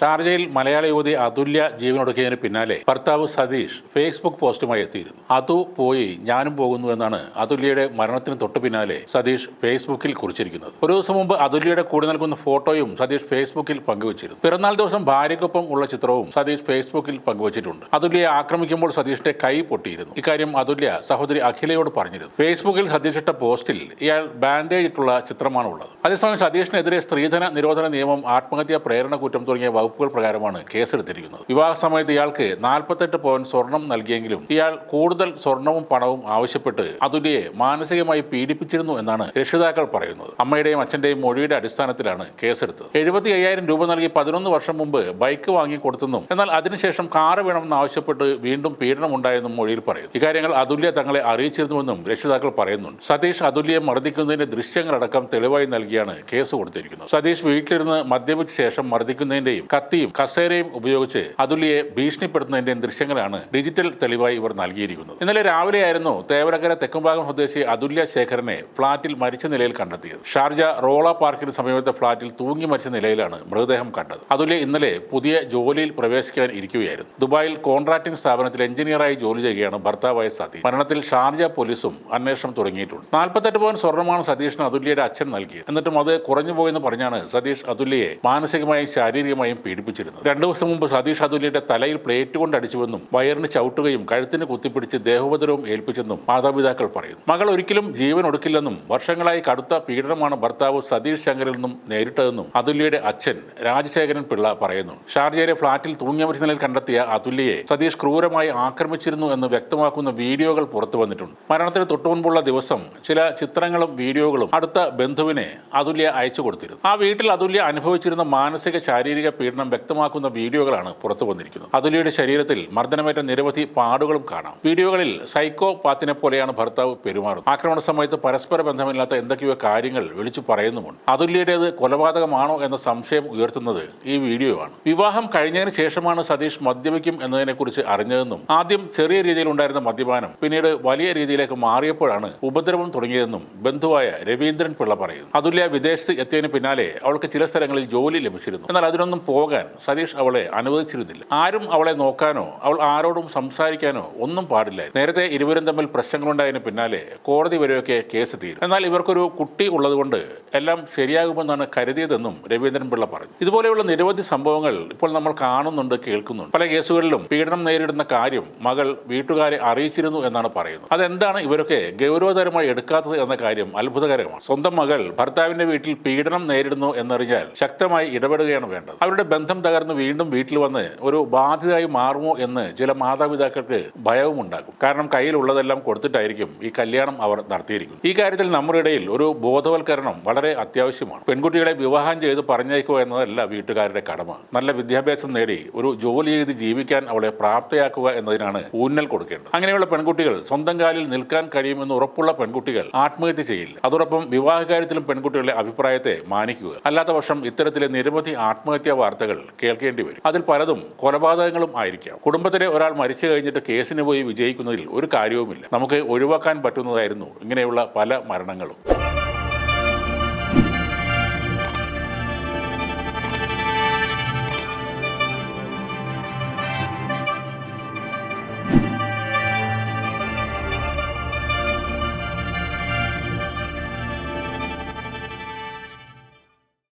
ഷാർജയിൽ മലയാള യുവതി അതുല്യ ജീവനൊടുക്കിയതിന് പിന്നാലെ ഭർത്താവ് സതീഷ് ഫേസ്ബുക്ക് പോസ്റ്റുമായി എത്തിയിരുന്നു. അതു പോയി ഞാനും പോകുന്നു എന്നാണ് അതുല്യയുടെ മരണത്തിന് തൊട്ടു പിന്നാലെ സതീഷ് ഫേസ്ബുക്കിൽ കുറിച്ചിരിക്കുന്നത്. ഒരു ദിവസം മുമ്പ് അതുല്യയുടെ കൂടെ നൽകുന്ന ഫോട്ടോയും സതീഷ് ഫേസ്ബുക്കിൽ പങ്കുവച്ചിരുന്നു. പിറന്നാൾ ദിവസം ഭാര്യയ്ക്കൊപ്പം ഉള്ള ചിത്രവും സതീഷ് ഫേസ്ബുക്കിൽ പങ്കുവച്ചിട്ടുണ്ട്. അതുല്യയെ ആക്രമിക്കുമ്പോൾ സതീഷിന്റെ കൈ പൊട്ടിയിരുന്നു. ഇക്കാര്യം അതുല്യ സഹോദരി അഖിലയോട് പറഞ്ഞിരുന്നു. ഫേസ്ബുക്കിൽ സതീഷ് ഇട്ട പോസ്റ്റിൽ ഇയാൾ ബാൻഡേജ് ഇട്ടുള്ള ചിത്രമാണ് ഉള്ളത് അതേസമയം സതീഷിനെതിരെ സ്ത്രീധന നിരോധന നിയമം ആത്മഹത്യാ പ്രേരണ കുറ്റം തുടങ്ങിയ വകുപ്പുകൾ പ്രകാരമാണ് കേസെടുത്തിരിക്കുന്നത്. വിവാഹ സമയത്ത് ഇയാൾക്ക് നാൽപ്പത്തെട്ട് പവൻ സ്വർണം നൽകിയെങ്കിലും ഇയാൾ കൂടുതൽ സ്വർണവും പണവും ആവശ്യപ്പെട്ട് അതുലിയെ മാനസികമായി പീഡിപ്പിച്ചിരുന്നു എന്നാണ് രക്ഷിതാക്കൾ പറയുന്നത്. അമ്മയുടെയും അച്ഛന്റെയും മൊഴിയുടെ അടിസ്ഥാനത്തിലാണ് കേസെടുത്തത്. എഴുപത്തി അയ്യായിരം രൂപ നൽകി പതിനൊന്ന് വർഷം മുമ്പ് ബൈക്ക് വാങ്ങി കൊടുത്തെന്നും എന്നാൽ അതിനുശേഷം കാറ് വേണമെന്ന് ആവശ്യപ്പെട്ട് വീണ്ടും പീഡനം പീഡനമുണ്ടായെന്നും മൊഴിയിൽ പറയുന്നു. ഇക്കാര്യങ്ങൾ അതുല്യ തങ്ങളെ അറിയിച്ചിരുന്നുവെന്നും രക്ഷിതാക്കൾ പറയുന്നുണ്ട്. സതീഷ് അതുല്യെ മർദ്ദിക്കുന്നതിന്റെ ദൃശ്യങ്ങളടക്കം തെളിവായി നൽകിയാണ് കേസ് കൊടുത്തിരിക്കുന്നത്. സതീഷ് വീട്ടിലിരുന്ന് മദ്യപിച്ച ശേഷം മർദ്ദിക്കുന്നതിന്റെയും കത്തിയും കസേരയും ഉപയോഗിച്ച് അതുല്യയെ ഭീഷണിപ്പെടുത്തുന്നതിന്റെ ദൃശ്യങ്ങളാണ് ഡിജിറ്റൽ തെളിവായി ഇവർ നൽകിയിരിക്കുന്നത്. ഇന്നലെ രാവിലെയായിരുന്നു തേവരക്കര തെക്കുംഭാഗം സ്വദേശി അതുല്യ ശേഖരനെ ഫ്ളാറ്റിൽ മരിച്ച നിലയിൽ കണ്ടെത്തിയത്. ഷാർജ റോള പാർക്കിന് സമീപത്തെ ഫ്ളാറ്റിൽ തൂങ്ങി മരിച്ച നിലയിലാണ് മൃതദേഹം കണ്ടത്. അതുല്യ ഇന്നലെ പുതിയ ജോലിയിൽ പ്രവേശിക്കാൻ ഇരിക്കുകയായിരുന്നു. ദുബായിൽ കോൺട്രാക്ടിംഗ് സ്ഥാപനത്തിൽ എഞ്ചിനീയറായി ജോലി ചെയ്യുകയാണ് ഭർത്താവായ സതീഷ്. മരണത്തിൽ ഷാർജ പോലീസും അന്വേഷണം തുടങ്ങിയിട്ടുണ്ട്. നാൽപ്പത്തെട്ട് പവൻ സ്വർണമാണ് സതീഷിന് അതുല്യയുടെ അച്ഛൻ നൽകിയത്. എന്നിട്ടും അത് കുറഞ്ഞു പോയെന്ന് പറഞ്ഞാണ് സതീഷ് അതുല്യയെ മാനസികമായും ശാരീരികമായും പീഡിപ്പിച്ചിരുന്നത് രണ്ടു ദിവസം മുമ്പ് സതീഷ് അതുല്യയുടെ തലയിൽ പ്ലേറ്റ് കൊണ്ട് അടിച്ചുവെന്നും വയറിന് ചവിട്ടുകയും കഴുത്തിന് കുത്തിപ്പിടിച്ച് ദേഹോപദ്രവം ഏൽപ്പിച്ചെന്നും മാതാപിതാക്കൾ പറയുന്നു. മകൾ ഒരിക്കലും ജീവൻ ഒടുക്കില്ലെന്നും വർഷങ്ങളായി കടുത്ത പീഡനമാണ് ഭർത്താവ് സതീഷ് ശങ്കറിൽ നിന്നും നേരിട്ടതെന്നും അതുല്യയുടെ അച്ഛൻ രാജശേഖരൻ പിള്ള പറയുന്നു. ഷാർജയിലെ ഫ്ളാറ്റിൽ തൂങ്ങിയമരിച്ച നിലയിൽ കണ്ടെത്തിയ അതുല്യയെ സതീഷ് ക്രൂരമായി ആക്രമിച്ചിരുന്നു എന്ന് വ്യക്തമാക്കുന്ന വീഡിയോകൾ പുറത്തു വന്നിട്ടുണ്ട്. മരണത്തിന് തൊട്ടുമുമ്പുള്ള ദിവസം ചില ചിത്രങ്ങളും വീഡിയോകളും അടുത്ത ബന്ധുവിനെ അതുല്യ അയച്ചു കൊടുത്തിരുന്നു. ആ വീട്ടിൽ അതുല്യ അനുഭവിച്ചിരുന്ന മാനസിക ശാരീരിക പീഡനം വ്യക്തമാക്കുന്ന വീഡിയോകളാണ് പുറത്തു വന്നിരിക്കുന്നത്. അതുലിയുടെ ശരീരത്തിൽ മർദ്ദനമേറ്റ നിരവധി പാടുകളും കാണാം. വീഡിയോകളിൽ സൈക്കോ പാത്തിനെ പോലെയാണ് ഭർത്താവ് പെരുമാറുന്നത്. ആക്രമണ സമയത്ത് പരസ്പര ബന്ധമില്ലാത്ത എന്തൊക്കെയോ കാര്യങ്ങൾ വിളിച്ചു പറയുന്നുമുണ്ട്. അതുല്യയുടേത് കൊലപാതകമാണോ എന്ന സംശയം ഉയർത്തുന്നത് ഈ വീഡിയോ ആണ് വിവാഹം കഴിഞ്ഞതിന് ശേഷമാണ് സതീഷ് മദ്യപിക്കും എന്നതിനെക്കുറിച്ച് അറിഞ്ഞതെന്നും ആദ്യം ചെറിയ രീതിയിൽ ഉണ്ടായിരുന്ന മദ്യപാനം പിന്നീട് വലിയ രീതിയിലേക്ക് മാറിയപ്പോഴാണ് ഉപദ്രവം തുടങ്ങിയതെന്നും ബന്ധുവായ രവീന്ദ്രൻ പിള്ള പറയുന്നു. അതുല്യ വിദേശത്ത് എത്തിയതിന് പിന്നാലെ അവൾക്ക് ചില സ്ഥലങ്ങളിൽ ജോലി ലഭിച്ചിരുന്നു. എന്നാൽ അതിനൊന്നും പോകാൻ സതീഷ് അവളെ അനുവദിച്ചിരുന്നില്ല. ആരും അവളെ നോക്കാനോ അവൾ ആരോടും സംസാരിക്കാനോ ഒന്നും പാടില്ല. നേരത്തെ ഇരുവരും തമ്മിൽ പ്രശ്നങ്ങളുണ്ടായതിന് പിന്നാലെ കോടതി വരെയൊക്കെ കേസ് തീരും. എന്നാൽ ഇവർക്കൊരു കുട്ടി ഉള്ളതുകൊണ്ട് എല്ലാം ശരിയാകുമെന്നാണ് കരുതിയതെന്നും രവീന്ദ്രൻ പിള്ള പറഞ്ഞു. ഇതുപോലെയുള്ള നിരവധി സംഭവങ്ങൾ ഇപ്പോൾ നമ്മൾ കാണുന്നുണ്ട് കേൾക്കുന്നുണ്ട്. പല കേസുകളിലും പീഡനം നേരിടുന്ന കാര്യം മകൾ വീട്ടുകാരെ അറിയിച്ചിരുന്നു എന്നാണ് പറയുന്നത്. അതെന്താണ് ഇവരൊക്കെ ഗൗരവതരമായി എടുക്കാത്തത് എന്ന കാര്യം അത്ഭുതകരമാണ്. സ്വന്തം മകൾ ഭർത്താവിന്റെ വീട്ടിൽ പീഡനം നേരിടുന്നു എന്നറിഞ്ഞാൽ ശക്തമായി ഇടപെടുകയാണ് വേണ്ടത്. അവരുടെ ബന്ധം തകർന്ന് വീണ്ടും വീട്ടിൽ വന്ന് ഒരു ബാധ്യതയായി മാറുമോ എന്ന് ചില മാതാപിതാക്കൾക്ക് ഭയവും ഉണ്ടാകും കാരണം കയ്യിലുള്ളതെല്ലാം കൊടുത്തിട്ടായിരിക്കും ഈ കല്യാണം അവർ നടത്തിയിരിക്കുന്നത്. ഈ കാര്യത്തിൽ നമ്മുടെ ഇടയിൽ ഒരു ബോധവൽക്കരണം വളരെ അത്യാവശ്യമാണ്. പെൺകുട്ടികളെ വിവാഹം ചെയ്ത് പറഞ്ഞയക്കുക എന്നതല്ല വീട്ടുകാരുടെ കടമ. നല്ല വിദ്യാഭ്യാസം നേടി ഒരു ജോലി ചെയ്ത് ജീവിക്കാൻ അവളെ പ്രാപ്തയാക്കുക എന്നതിനാണ് ഊന്നൽ കൊടുക്കേണ്ടത്. അങ്ങനെയുള്ള പെൺകുട്ടികൾ സ്വന്തം കാലിൽ നിൽക്കാൻ കഴിയുമെന്ന് ഉറപ്പുള്ള പെൺകുട്ടികൾ ആത്മഹത്യ ചെയ്യില്ല. അതോടൊപ്പം വിവാഹ കാര്യത്തിലും പെൺകുട്ടികളുടെ അഭിപ്രായത്തെ മാനിക്കുക. അല്ലാത്ത പക്ഷം ഇത്തരത്തിലെ നിരവധി ആത്മഹത്യാ വാർത്തകൾ കേൾക്കേണ്ടി വരും. അതിൽ പലതും കൊലപാതകങ്ങളും ആയിരിക്കാം. കുടുംബത്തിലെ ഒരാൾ മരിച്ചു കഴിഞ്ഞിട്ട് കേസിന് പോയി വിജയിക്കുന്നതിൽ ഒരു കാര്യവുമില്ല. നമുക്ക് ഒഴിവാക്കാൻ പറ്റുന്നതായിരുന്നു ഇങ്ങനെയുള്ള പല മരണങ്ങളും.